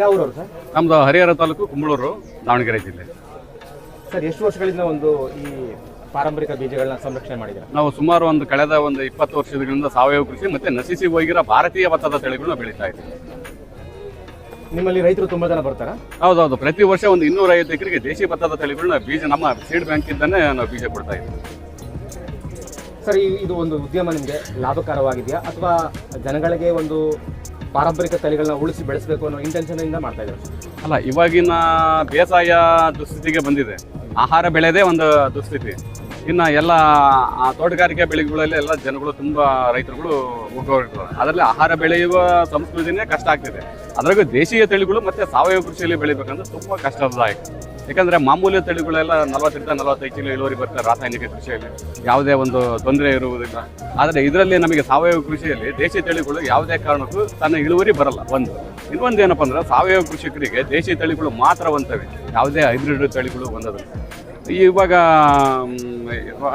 ಯಾವ ಊರವ್ರು ಸರ್? ನಮ್ದು ಹರಿಹರ ತಾಲೂಕು ಕುಂಬಳೂರು ದಾವಣಗೆರೆ ಜಿಲ್ಲೆ. ಸರ್ ಎಷ್ಟು ವರ್ಷಗಳಿಂದ ಒಂದು ಈ ಪಾರಂಪರಿಕ ಬೀಜಗಳನ್ನ ಸಂರಕ್ಷಣೆ ಮಾಡಿದ್ದಾರೆ? ನಾವು ಸುಮಾರು ಒಂದು ಕಳೆದ ಒಂದು ಇಪ್ಪತ್ತು ವರ್ಷಗಳಿಂದ ಸಾವಯವ ಕೃಷಿ ಮತ್ತೆ ನಶಿಸಿ ಹೋಗಿರೋ ಭಾರತೀಯ ಭತ್ತದ ತಳಿಗಳನ್ನ ಬೆಳೀತಾ ಇದ್ದೀವಿ. ನಿಮ್ಮಲ್ಲಿ ರೈತರು ತುಂಬಾ ಜನ ಬರ್ತಾರಾ? ಹೌದೌದು ಪ್ರತಿ ವರ್ಷ ಒಂದು ಇನ್ನೂರ ಐವತ್ತು ಎಕರೆಗೆ ದೇಶಿ ಭತ್ತದ ತಳಿಗಳನ್ನ ಬೀಜ ನಮ್ಮ ಸೀಡ್ ಬ್ಯಾಂಕ್ ಇಂದಾನೆ ನಾವು ಬೀಜ ಕೊಡ್ತಾ ಇದ್ದೀವಿ. ಸರ್ ಈ ಇದು ಒಂದು ಉದ್ಯಮ ನಿಮಗೆ ಲಾಭಕರವಾಗಿದೆಯಾ ಅಥವಾ ಜನಗಳಿಗೆ ಒಂದು ಪಾರಂಪರಿಕ ತಳಿಗಳನ್ನ ಉಳಿಸಿ ಬೆಳೆಸಬೇಕು ಅನ್ನೋ ಇಂಟೆನ್ಷನ್ ಇಂದ ಮಾಡ್ತಾ ಇದ್ದಾರೆ. ಅಲ್ಲ, ಇವಾಗಿನ ಬೇಸಾಯ ದುಸ್ಥಿತಿಗೆ ಬಂದಿದೆ. ಆಹಾರ ಬೆಳೆದೇ ಒಂದು ದುಸ್ಥಿತಿ. ಇನ್ನು ಎಲ್ಲ ತೋಟಗಾರಿಕೆ ಬೆಳೆಗಳಲ್ಲಿ ಎಲ್ಲ ಜನಗಳು ತುಂಬ ರೈತರುಗಳು ಹೋಗಿರ್ತಾರೆ ಅದರಲ್ಲಿ ಆಹಾರ ಬೆಳೆಯುವ ಸಂಸ್ಕೃತಿನೇ ಕಷ್ಟ ಆಗ್ತಿದೆ. ಅದರಾಗೂ ದೇಶೀಯ ತಳಿಗಳು ಮತ್ತೆ ಸಾವಯವ ಕೃಷಿಯಲ್ಲಿ ಬೆಳಿಬೇಕಂದ್ರೆ ತುಂಬ ಕಷ್ಟದಾಯಕ. ಯಾಕಂದ್ರೆ ಮಾಮೂಲಿ ತಳಿಗಳೆಲ್ಲ ನಲವತ್ತರಿಂದ ನಲವತ್ತೈದು ಕಿಲೋ ಇಳುವರಿ ಬರ್ತಾರೆ ರಾಸಾಯನಿಕ ಕೃಷಿಯಲ್ಲಿ. ಯಾವುದೇ ಒಂದು ತೊಂದರೆ ಇರುವುದಿಲ್ಲ. ಆದರೆ ಇದರಲ್ಲಿ ನಮಗೆ ಸಾವಯವ ಕೃಷಿಯಲ್ಲಿ ದೇಶಿ ತಳಿಗಳು ಯಾವುದೇ ಕಾರಣಕ್ಕೂ ತನ್ನ ಇಳುವರಿ ಬರಲ್ಲ, ಒಂದು. ಇನ್ನೊಂದು ಏನಪ್ಪ ಅಂದ್ರೆ ಸಾವಯವ ಕೃಷಿಕರಿಗೆ ದೇಶಿ ತಳಿಗಳು ಮಾತ್ರ ಹೊಂತವೆ ಯಾವುದೇ ಹೈಬ್ರಿಡ್ ತಳಿಗಳು ಹೊಂದೋದಿಲ್ಲ ಇವಾಗ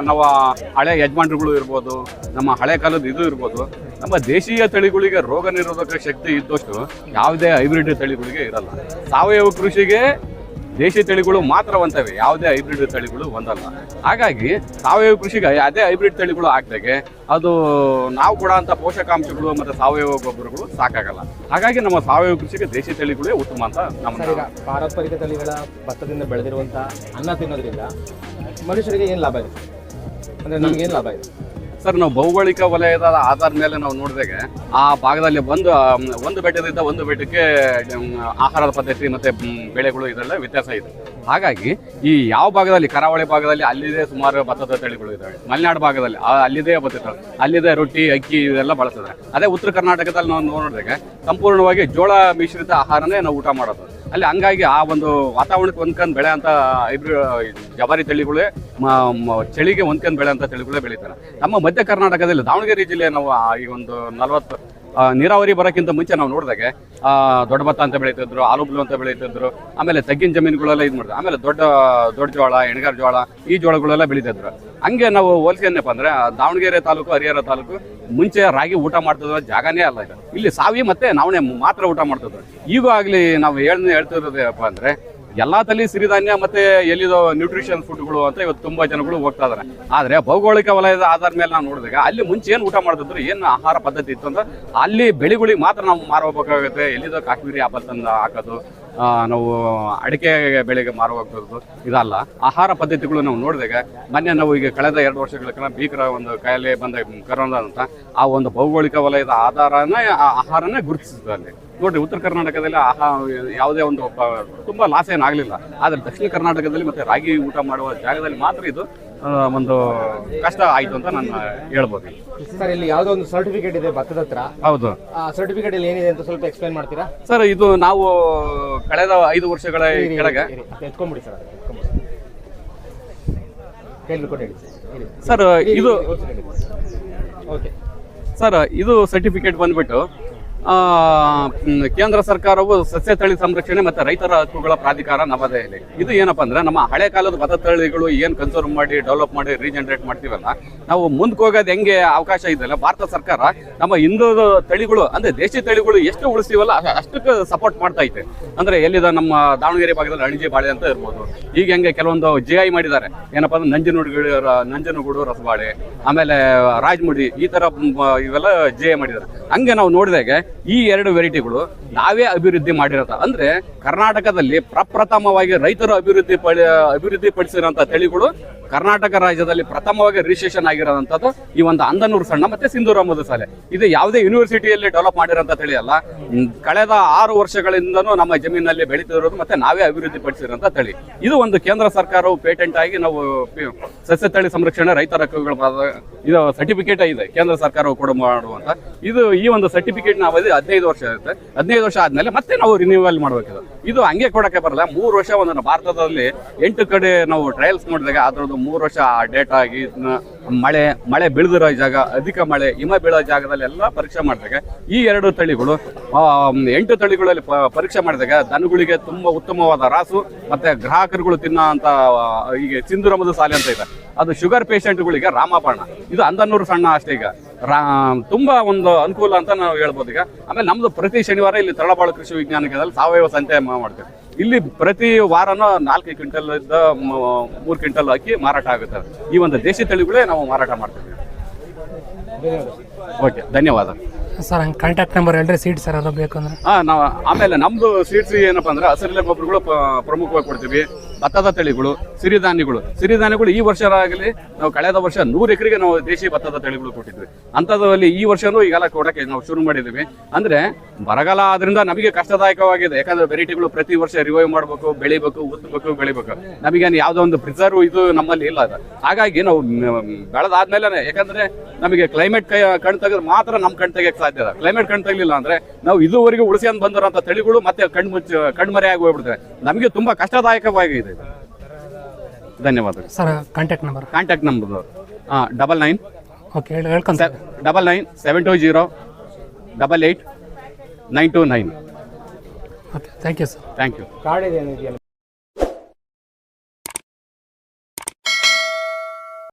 ನಾವು ಹಳೆ ಯಜಮಾನ್ರುಗಳು ಇರ್ಬೋದು, ನಮ್ಮ ಹಳೆ ಕಾಲದ ಇದು ಇರ್ಬೋದು, ನಮ್ಮ ದೇಶೀಯ ತಳಿಗಳಿಗೆ ರೋಗ ನಿರೋಧಕ ಶಕ್ತಿ ಇದ್ದಷ್ಟು ಯಾವುದೇ ಹೈಬ್ರಿಡ್ ತಳಿಗಳಿಗೆ ಇರಲ್ಲ. ಸಾವಯವ ಕೃಷಿಗೆ ದೇಶಿ ತಳಿಗಳು ಮಾತ್ರ ಹೊಂತವೆ ಯಾವುದೇ ಹೈಬ್ರಿಡ್ ತಳಿಗಳು ಒಂದಲ್ಲ. ಹಾಗಾಗಿ ಸಾವಯವ ಕೃಷಿಗೆ ಅದೇ ಹೈಬ್ರಿಡ್ ತಳಿಗಳು ಹಾಕಿದಾಗೆ ಅದು ನಾವು ಕೊಡೋಂಥ ಪೋಷಕಾಂಶಗಳು ಮತ್ತು ಸಾವಯವ ಗೊಬ್ಬರಗಳು ಸಾಕಾಗಲ್ಲ. ಹಾಗಾಗಿ ನಮ್ಮ ಸಾವಯವ ಕೃಷಿಗೆ ದೇಶಿ ತಳಿಗಳೇ ಉತ್ತಮ ಅಂತ ನಮ್ಮ ಪಾರಂಪರಿಕ ತಳಿಗಳ ಭತ್ತದಿಂದ ಬೆಳೆದಿರುವಂತಹ ಅನ್ನ ತಿನ್ನೋದ್ರಿಂದ ಮನುಷ್ಯರಿಗೆ ಏನು ಲಾಭ ಇದೆ? ಅಂದ್ರೆ ನಮ್ಗೆ ಏನು ಲಾಭ ಇದೆ? ಸರ್, ನಾವು ಭೌಗೋಳಿಕ ವಲಯದ ಆಧಾರದ ಮೇಲೆ ನಾವು ನೋಡಿದಾಗ ಆ ಭಾಗದಲ್ಲಿ ಒಂದು ಒಂದು ಬೆಟ್ಟದಿಂದ ಒಂದು ಬೆಟ್ಟಕ್ಕೆ ಆಹಾರದ ಪದ್ಧತಿ ಮತ್ತೆ ಬೆಳೆಗಳು ಇದೆಲ್ಲ ವ್ಯತ್ಯಾಸ ಇದೆ. ಹಾಗಾಗಿ ಈ ಯಾವ ಭಾಗದಲ್ಲಿ, ಕರಾವಳಿ ಭಾಗದಲ್ಲಿ ಅಲ್ಲಿದೆ ಸುಮಾರು ಭತ್ತದ ತಳಿಗಳು ಇದ್ದಾವೆ. ಮಲೆನಾಡು ಭಾಗದಲ್ಲಿ ಅಲ್ಲಿದೆ ಭತ್ತದ ತಳಿ. ಅಲ್ಲಿದೆ ರೊಟ್ಟಿ, ಅಕ್ಕಿ ಇದೆಲ್ಲ ಬಳಸಿದ್ರೆ ಅದೇ ಉತ್ತರ ಕರ್ನಾಟಕದಲ್ಲಿ ನಾವು ನೋಡಿದಾಗ ಸಂಪೂರ್ಣವಾಗಿ ಜೋಳ ಮಿಶ್ರಿತ ಆಹಾರನೇ ನಾವು ಊಟ ಮಾಡೋದು. ಅಲ್ಲಿ ಹಂಗಾಗಿ ಆ ಒಂದು ವಾತಾವರಣಕ್ಕೆ ಹೊಂದ್ಕೊಂಡು ಬೆಳೆ ಅಂತ ಹೈಬ್ರಿಡ್ ಜವಾರಿ ತಳಿಗಳೇ ಚಳಿಗೆ ಹೊಂದ್ಕೊಂಡು ಬೆಳೆ ಅಂತ ತಳಿಗಳೇ ಬೆಳೀತಾರೆ. ನಮ್ಮ ಮಧ್ಯ ಕರ್ನಾಟಕದಲ್ಲಿ ದಾವಣಗೆರೆ ಜಿಲ್ಲೆ ನಾವು ಈ ಒಂದು ನಲವತ್ತು ನೀರಾವರಿ ಬರೋಕ್ಕಿಂತ ಮುಂಚೆ ನಾವು ನೋಡಿದಾಗೆ ದೊಡ್ಡ ಭತ್ತ ಅಂತ ಬೆಳೀತಿದ್ರು ಬ್ಲೂ ಅಂತ ಬೆಳೀತಿದ್ರು ಆಮೇಲೆ ತಗ್ಗಿನ ಜಮೀನುಗಳೆಲ್ಲ ಇದು ಮಾಡಿದ್ರು. ಆಮೇಲೆ ದೊಡ್ಡ ದೊಡ್ಡ ಜೋಳ ಎಣಗಾರ ಜೋಳ ಈ ಜೋಳಗಳೆಲ್ಲ ಬೆಳೀತಿದ್ರು ಹಂಗೆ ನಾವು ಹೋಲಿಸ್ಕೊಂಡಪ್ಪ ಅಂದ್ರೆ ದಾವಣಗೆರೆ ತಾಲೂಕು, ಹರಿಹರ ತಾಲೂಕು, ಮುಂಚೆ ರಾಗಿ ಊಟ ಮಾಡ್ತಿದ್ರು ಜಾಗನೇ ಅಲ್ಲ ಇಲ್ಲಿ ಸಾವಿ ಮತ್ತೆ ನಾವನೇ ಮಾತ್ರ ಊಟ ಮಾಡ್ತಿದ್ರು ಈಗೂ ಆಗಲಿ ನಾವು ಹೇಳ್ ಹೇಳ್ತಿರೋದೇನಪ್ಪ ಅಂದ್ರೆ ಎಲ್ಲಾ ತಲೆ ಸಿರಿಧಾನ್ಯ ಮತ್ತೆ ಎಲ್ಲಿದೋ ನ್ಯೂಟ್ರಿಷನ್ ಫುಡ್ಗಳು ಅಂತ ಇವತ್ತು ತುಂಬಾ ಜನಗಳು ಹೋಗ್ತಾ ಇದಾರೆ. ಆದ್ರೆ ಭೌಗೋಳಿಕ ವಲಯದ ಆಧಾರ ಮೇಲೆ ನಾವು ನೋಡಿದಾಗ ಅಲ್ಲಿ ಮುಂಚೆ ಏನು ಊಟ ಮಾಡ್ತಿದ್ರು, ಏನು ಆಹಾರ ಪದ್ಧತಿ ಇತ್ತು ಅಂದ್ರೆ ಅಲ್ಲಿ ಬೆಳೆಗಳಿಗೆ ಮಾತ್ರ ನಾವು ಮಾರಬೇಕಾಗುತ್ತೆ ಎಲ್ಲಿದೋ ಕಾಶ್ಮೀರಿ ಆಪಲ್ ತಂದ ಹಾಕೋದು ನಾವು ಅಡಿಕೆ ಬೆಳೆಗೆ ಮಾರುವಂಥದ್ದು ಇದಲ್ಲ. ಆಹಾರ ಪದ್ಧತಿಗಳು ನಾವು ನೋಡಿದಾಗ ಮೊನ್ನೆ ನಾವು ಈಗ ಕಳೆದ ಎರಡು ವರ್ಷಗಳ ಕಾಲ ಭೀಕರ ಒಂದು ಕಾಯಿಲೆ ಬಂದ ಕರೋನಾ ಅಂತ ಆ ಒಂದು ಭೌಗೋಳಿಕ ವಲಯದ ಆಧಾರನೇ ಆಹಾರನೇ ಗುರುತಿಸಿದ್ರು ಅಲ್ಲಿ. ನೋಡ್ರಿ ಉತ್ತರ ಕರ್ನಾಟಕದಲ್ಲಿ ಆಹಾ ಯಾವುದೇ ಒಂದು ತುಂಬಾ ಲಾಸ್ ಏನಾಗಲಿಲ್ಲ ಆದರೆ ದಕ್ಷಿಣ ಕರ್ನಾಟಕದಲ್ಲಿ ಮತ್ತೆ ರಾಗಿ ಊಟ ಮಾಡುವ ಜಾಗದಲ್ಲಿ ಮಾತ್ರ ಇದು ಒಂದು ಕಷ್ಟ ಆಯ್ತು ಅಂತ ನಾನು ಹೇಳ್ಬೋದು. ಸರ್ ಇಲ್ಲಿ ಯಾವುದೋ ಒಂದು ಸರ್ಟಿಫಿಕೇಟ್ ಇದೆ ಭತ್ತದ ಹತ್ರ. ಹೌದು. ಆ ಸರ್ಟಿಫಿಕೇಟ್ ಇಲ್ಲಿ ಏನಿದೆ ಅಂತ ಸ್ವಲ್ಪ ಎಕ್ಸ್ಪ್ಲೈನ್ ಮಾಡ್ತೀರಾ? ಸರ್ ಇದು ನಾವು ಕಳೆದ ಐದು ವರ್ಷಗಳ ಕೆಳಗೆ ಎತ್ಕೊಂಡ್ಬಿಡಿ ಸರ್. ಸರ್ ಇದು ಓಕೆ ಸರ್. ಇದು ಸರ್ಟಿಫಿಕೇಟ್ ಬಂದ್ಬಿಟ್ಟು ಕೇಂದ್ರ ಸರ್ಕಾರವು ಸಸ್ಯ ತಳಿ ಸಂರಕ್ಷಣೆ ಮತ್ತು ರೈತರ ಹಕ್ಕುಗಳ ಪ್ರಾಧಿಕಾರ ನವದೆಹಲಿ. ಇದು ಏನಪ್ಪ ಅಂದ್ರೆ ನಮ್ಮ ಹಳೆ ಕಾಲದ ಮತ ತಳಿಗಳು ಏನು ಕನ್ಸರ್ವ್ ಮಾಡಿ ಡೆವಲಪ್ ಮಾಡಿ ರೀಜನರೇಟ್ ಮಾಡ್ತೀವಲ್ಲ, ನಾವು ಮುಂದಕ್ಕೆ ಹೋಗೋದು ಹೆಂಗೆ ಅವಕಾಶ ಇದೆಯಲ್ಲ ಭಾರತ ಸರ್ಕಾರ ನಮ್ಮ ಹಿಂದೂ ತಳಿಗಳು, ಅಂದ್ರೆ ದೇಶಿ ತಳಿಗಳು ಎಷ್ಟು ಉಳಿಸ್ತೀವಲ್ಲ ಅಷ್ಟಕ್ಕೆ ಸಪೋರ್ಟ್ ಮಾಡ್ತಾ ಐತೆ. ಅಂದ್ರೆ ಎಲ್ಲಿದ ನಮ್ಮ ದಾವಣಗೆರೆ ಭಾಗದಲ್ಲಿ ಅಣಜಿ ಬಾಳೆ ಅಂತ ಇರ್ಬೋದು. ಈಗ ಹೆಂಗೆ ಕೆಲವೊಂದು ಜಿ ಐ ಮಾಡಿದ್ದಾರೆ. ಏನಪ್ಪ ಅಂದ್ರೆ ನಂಜನಗೂಡು ನಂಜನಗೂಡು ರಸಬಾಳೆ, ಆಮೇಲೆ ರಾಜಮುಡಿ, ಈ ತರ ಇವೆಲ್ಲ ಜಿ ಐ ಮಾಡಿದ್ದಾರೆ. ಹಂಗೆ ನಾವು ನೋಡಿದಾಗ ಈ ಎರಡು ವೆರೈಟಿಗಳು ನಾವೇ ಅಭಿವೃದ್ಧಿ ಮಾಡಿರೋದ. ಅಂದ್ರೆ ಕರ್ನಾಟಕದಲ್ಲಿ ಪ್ರಪ್ರಥಮವಾಗಿ ರೈತರು ಅಭಿವೃದ್ಧಿ ಅಭಿವೃದ್ಧಿ ಪಡಿಸಿರೋಂಥ ತಳಿಗಳು ಕರ್ನಾಟಕ ರಾಜ್ಯದಲ್ಲಿ ಪ್ರಥಮವಾಗಿ ರಿಜಿಸ್ಟ್ರೇಷನ್ ಆಗಿರೋದಂಥದ್ದು ಈ ಒಂದು ಅಂದನೂರು ಸಣ್ಣ ಮತ್ತೆ ಸಿಂಧೂರ ಸಾಲೆ ಇದು ಯಾವುದೇ ಯೂನಿವರ್ಸಿಟಿಯಲ್ಲಿ ಡೆವಲಪ್ ಮಾಡಿರೋಂಥ ತಳಿ ಅಲ್ಲ. ಕಳೆದ ಆರು ವರ್ಷಗಳಿಂದನೂ ನಮ್ಮ ಜಮೀನಲ್ಲಿ ಬೆಳೀತಿರೋದು ಮತ್ತೆ ನಾವೇ ಅಭಿವೃದ್ಧಿ ಪಡಿಸಿರೋಂಥ ತಳಿ. ಇದು ಒಂದು ಕೇಂದ್ರ ಸರ್ಕಾರವು ಪೇಟೆಂಟ್ ಆಗಿ ನಾವು ಸಸ್ಯ ತಳಿ ಸಂರಕ್ಷಣೆ ರೈತರ ಹಕ್ಕುಗಳ ಇದು ಸರ್ಟಿಫಿಕೇಟ್ ಇದೆ ಕೇಂದ್ರ ಸರ್ಕಾರವು ಕೂಡ ಮಾಡುವಂತ ಇದು ಈ ಒಂದು ಸರ್ಟಿಫಿಕೇಟ್ ನಾವು ಹದಿನೈದು ವರ್ಷ ಇರುತ್ತೆ ಹದಿನೈದು ವರ್ಷ ಆದ್ಮೇಲೆ ಮತ್ತೆ ನಾವು ರಿನ್ಯೂವಲ್ ಮಾಡಬೇಕು ಇದು. ಹಂಗೆ ಕೊಡಕ್ಕೆ ಬರಲ್ಲ. ಮೂರು ವರ್ಷ ಒಂದು ಭಾರತದಲ್ಲಿ ಎಂಟು ಕಡೆ ನಾವು ಟ್ರಯಲ್ಸ್ ನೋಡಿದಾಗ ಅದರದ್ದು ಮೂರು ವರ್ಷ ಡೇಟ್ ಆಗಿ ಮಳೆ ಮಳೆ ಬೀಳದಿರೋ ಜಾಗ, ಅಧಿಕ ಮಳೆ, ಹಿಮ ಬೀಳೋ ಜಾಗದಲ್ಲಿ ಎಲ್ಲ ಪರೀಕ್ಷೆ ಮಾಡಿದಾಗ ಈ ಎರಡು ತಳಿಗಳು ಎಂಟು ತಳಿಗಳಲ್ಲಿ ಪರೀಕ್ಷೆ ಮಾಡಿದಾಗ ದನಗಳಿಗೆ ತುಂಬಾ ಉತ್ತಮವಾದ ರಾಸು ಮತ್ತೆ ಗ್ರಾಹಕರುಗಳು ತಿನ್ನೋ ಅಂತ ಈಗ ಸಿಂಧುರಮದ ಸಾಲೆ ಅಂತ ಇದೆ. ಅದು ಶುಗರ್ ಪೇಷಂಟ್ಗಳಿಗೆ ರಾಮಪಾಣ. ಇದು ಅಂದನೂರು ಸಣ್ಣ ಅಷ್ಟೇ ಈಗ. ರಾ ತುಂಬಾ ಒಂದು ಅನುಕೂಲ ಅಂತ ನಾವು ಹೇಳ್ಬೋದು ಈಗ. ಆಮೇಲೆ ನಮ್ದು ಪ್ರತಿ ಶನಿವಾರ ಇಲ್ಲಿ ತರಳಬಾಳು ಕೃಷಿ ವಿಜ್ಞಾನ ಕೇಂದ್ರದಲ್ಲಿ ಸಾವಯವ ಸಂತೆ ಮಾಡ್ತೀವಿ. ಇಲ್ಲಿ ಪ್ರತಿ ವಾರನೂ ನಾಲ್ಕು ಕ್ವಿಂಟಲ್ ಇದ್ದ ಮೂರು ಕ್ವಿಂಟಲ್ ಹಾಕಿ ಮಾರಾಟ ಆಗುತ್ತೆ. ಈ ಒಂದು ದೇಶಿ ತಳಿಗಳೇ ನಾವು ಮಾರಾಟ ಮಾಡ್ತೀವಿ. ಓಕೆ ಧನ್ಯವಾದ. ಸರ್ ಹಂಗೆ ಕಾಂಟ್ಯಾಕ್ಟ್ ನಂಬರ್ ಹೇಳ್ರಿ ಸೀಟ್ ಸರ್ ಅದು ಬೇಕಂದ್ರೆ ಹಾ ನಾವು ಆಮೇಲೆ ನಮ್ಮದು ಸೀಟ್ಸ್ ಏನಪ್ಪ ಅಂದ್ರೆ ಹಸಿರಿಲೆ ಗೊಬ್ಬರಗಳು ಪ್ರಮುಖವಾಗಿ ಕೊಡ್ತೀವಿ. ಭತ್ತದ ತಳಿಗಳು, ಸಿರಿಧಾನ್ಯಗಳು. ಸಿರಿಧಾನ್ಯಗಳು ಈ ವರ್ಷ ಆಗಲಿ, ನಾವು ಕಳೆದ ವರ್ಷ ನೂರು ಎಕರೆಗೆ ನಾವು ದೇಶಿ ಭತ್ತದ ತಳಿಗಳು ಕೊಟ್ಟಿದ್ವಿ. ಅಂಥದ್ರಲ್ಲಿ ಈ ವರ್ಷನೂ ಈಗೆಲ್ಲ ಕೊಡಕ್ಕೆ ನಾವು ಶುರು ಮಾಡಿದ್ದೀವಿ. ಅಂದ್ರೆ ಬರಗಾಲ ಆದ್ರಿಂದ ನಮಗೆ ಕಷ್ಟದಾಯಕವಾಗಿದೆ. ಯಾಕಂದ್ರೆ ವೆರೈಟಿಗಳು ಪ್ರತಿ ವರ್ಷ ರಿವೈವ್ ಮಾಡಬೇಕು, ಬೆಳಿಬೇಕು ಉತ್ತಬೇಕು ಬೆಳಿಬೇಕು. ನಮಗೆ ಯಾವುದೋ ಒಂದು ಪ್ರಿಸರ್ವ್ ಇದು ನಮ್ಮಲ್ಲಿ ಇಲ್ಲ ಅದು. ಹಾಗಾಗಿ ನಾವು ಬೆಳೆದಾದ್ಮೇಲೆ ಯಾಕಂದ್ರೆ ನಮಗೆ ಕ್ಲೈಮೇಟ್ ಕೈ, ಕಣ್ ತೆಗೆದ್ರೆ ಮಾತ್ರ ನಮ್ಮ ಕಣ್ ತೆಗಿಯಕ್ಕೆ ಸಾಧ್ಯ ಇದೆ ಕ್ಲೈಮೇಟ್ ಕಣ್ ತೆಗಲಿಲ್ಲ ಅಂದ್ರೆ ನಾವು ಇದುವರೆಗೂ ಉಳಿಸ್ಕೊಂಡು ಬಂದಿರೋಂಥ ತಳಿಗಳು ಮತ್ತೆ ಕಣ್ಮುಚ್ಚ, ಕಣ್ಮರೆಯಾಗಿ ಹೋಗ್ಬಿಡ್ತವೆ. ನಮಗೆ ತುಂಬಾ ಕಷ್ಟದಾಯಕವಾಗಿದೆ. ಇದು ಧನ್ಯವಾದಗಳು. Sir contact number contact number double nine okay ಹೇಳಿ ಹೇಳ್ಕೊಂತ double nine seven two zero double eight nine two nine okay thank you sir thank you card ಇದೆ